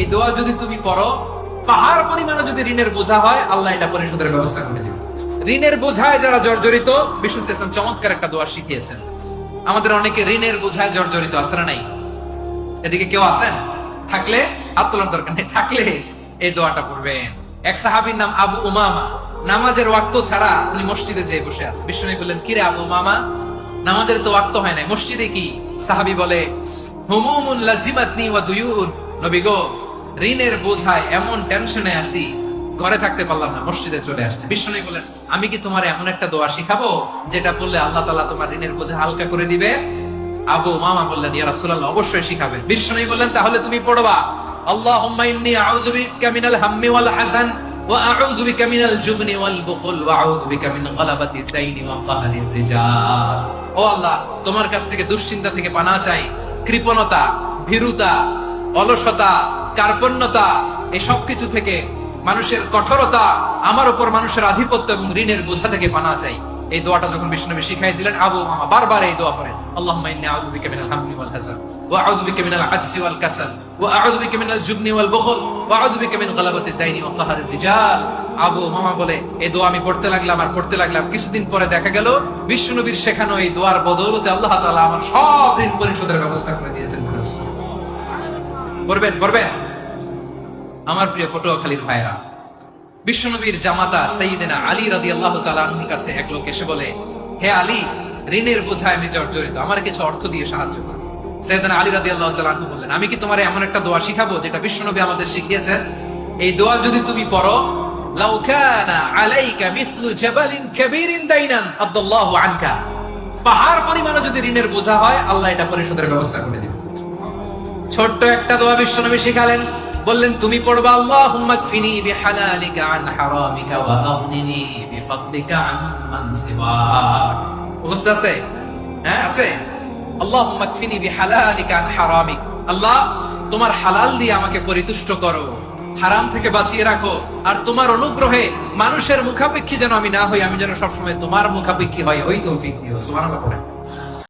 এই দোয়া যদি তুমি পড়ো পাহাড় পরিমাণে যদি ঋণের বোঝা হয়, আল্লাহ এটা পরিশোধের ব্যবস্থা করে দিবে। ঋণের বোঝায় যারা জর্জরিত, বিষ্ণু ইসলাম চমৎকার একটা দোয়া শিখিয়েছেন। আমাদের অনেকে ঋণের বোঝায় জর্জরিত না নাই? এদিকে কেউ আছেন? থাকলে হাত তোলার দরকার নেই, থাকলে এই দোয়াটা পড়বেন। এক সাহাবীর নাম আবু উমামা, নামাজের ওয়াক্ত ছাড়া উনি মসজিদে যেয়ে বসে আছে। বিষ্ণু বললেন, কিরে আবু উমামা, নামাজের তো ওয়াক্ত হয় না মসজিদে কি? সাহাবি বলে, হুমুমুন লাজিমাতনি ওয়া দুয়ুন নবী গো ঋণের বোঝায় এমন টেনশনে আছি, ঘরে থাকতে পারলাম না, মসজিদে চলে আসছে। বিষ্ণু বলেন আমি কি তোমার এমন একটা দোয়া শিখাবো, যেটা বললে আল্লাহ তাআলা তোমার ঋণের বোঝা হালকা করে দিবে? আবু মামা বললেন, ইয়া অবশ্যই শিখাবেন বিষ্ণু বললেন, তাহলে তুমি পড়বা, আল্লাহুম্মা ইন্নী আউযু বিকা মিনাল হাম্মি ওয়াল হাসান, ওয়া আউযু বিকা মিনাল জুবনি ওয়াল ওয়া আউযু বিকা মিন দাইনি ওয়া রিজাল। ও আল্লাহ, তোমার কাছ থেকে দুশ্চিন্তা থেকে পানা চাই, কৃপণতা, ভীরুতা, অলসতা কার্পণ্যতা, এই সব কিছু থেকে মানুষের কঠোরতা, আমার উপর মানুষের আধিপত্য এবং ঋণের বোঝা থেকে পানা চাই। এই দোয়াটা যখন বিষ্ণুনবী শিখাই দিলেন, আবু মামা বারবার এই দোয়া আল্লাহুম্মা ইন্নী আউযু বিকা মিনাল ওয়াল ওয়া আউযু বিকা মিনাল আজসি ওয়াল কাসাল ওয়া আউযু বিকা মিনাল জুবনি ওয়াল বুখল, ওয়া আউযু বিকা মিন দাইনি ওয়া রিজাল। আবু মামা বলে এই দোয়া আমি পড়তে লাগলাম আর পড়তে লাগলাম। কিছুদিন পরে দেখা গেল, বিষ্ণুনবীর শেখানো এই দোয়ার বদৌলতে আল্লাহ তাআলা আমার সব ঋণ পরিশোধের ব্যবস্থা করে দিয়েছেন। পড়বেন পড়বেন আমার প্রিয় পটুয়াখালীর ভাইরা বিশ্বনবীর জামাতা সঈদিনা আলী রাদি আল্লাহ তালাহুর কাছে এক লোক এসে বলে, হে আলী, ঋণের বোঝায় আমি জর্জরিত, আমার কিছু অর্থ দিয়ে সাহায্য করো। সৈয়দানা আলী রাদি আল্লাহ তালাহু বললেন, আমি কি তোমার এমন একটা দোয়া শিখাবো যেটা বিশ্বনবী আমাদের শিখিয়েছেন? এই দোয়া যদি তুমি পড়ো পাহাড় পরিমাণে যদি ঋণের বোঝা হয়, আল্লাহ এটা পরিশোধের ব্যবস্থা করে দিবে ছোট্ট একটা দোয়া বিশ্বনবী শিখালেন, বললেন, তুমি পড়বা, আল্লাহুম্মা কফিনি বিহালালিকা আন হারামিকা ওয়া আগনিনি বিফাদলিকা আম্মান সিওয়াক মুখস্থ আছে? হ্যাঁ আছে? আল্লাহুম্মা কফিনি বিহালালিকা আন হারামিক। আল্লাহ, তোমার হালাল দিয়ে আমাকে পরিতুষ্ট করো, হারাম থেকে বাঁচিয়ে রাখো, আর তোমার অনুগ্রহে মানুষের মুখাপেক্ষী যেন আমি না হই, আমি যেন সবসময় তোমার মুখাপেক্ষী হয় ওই তৌফিক দিও, সুবহানাল্লাহ পড়েন।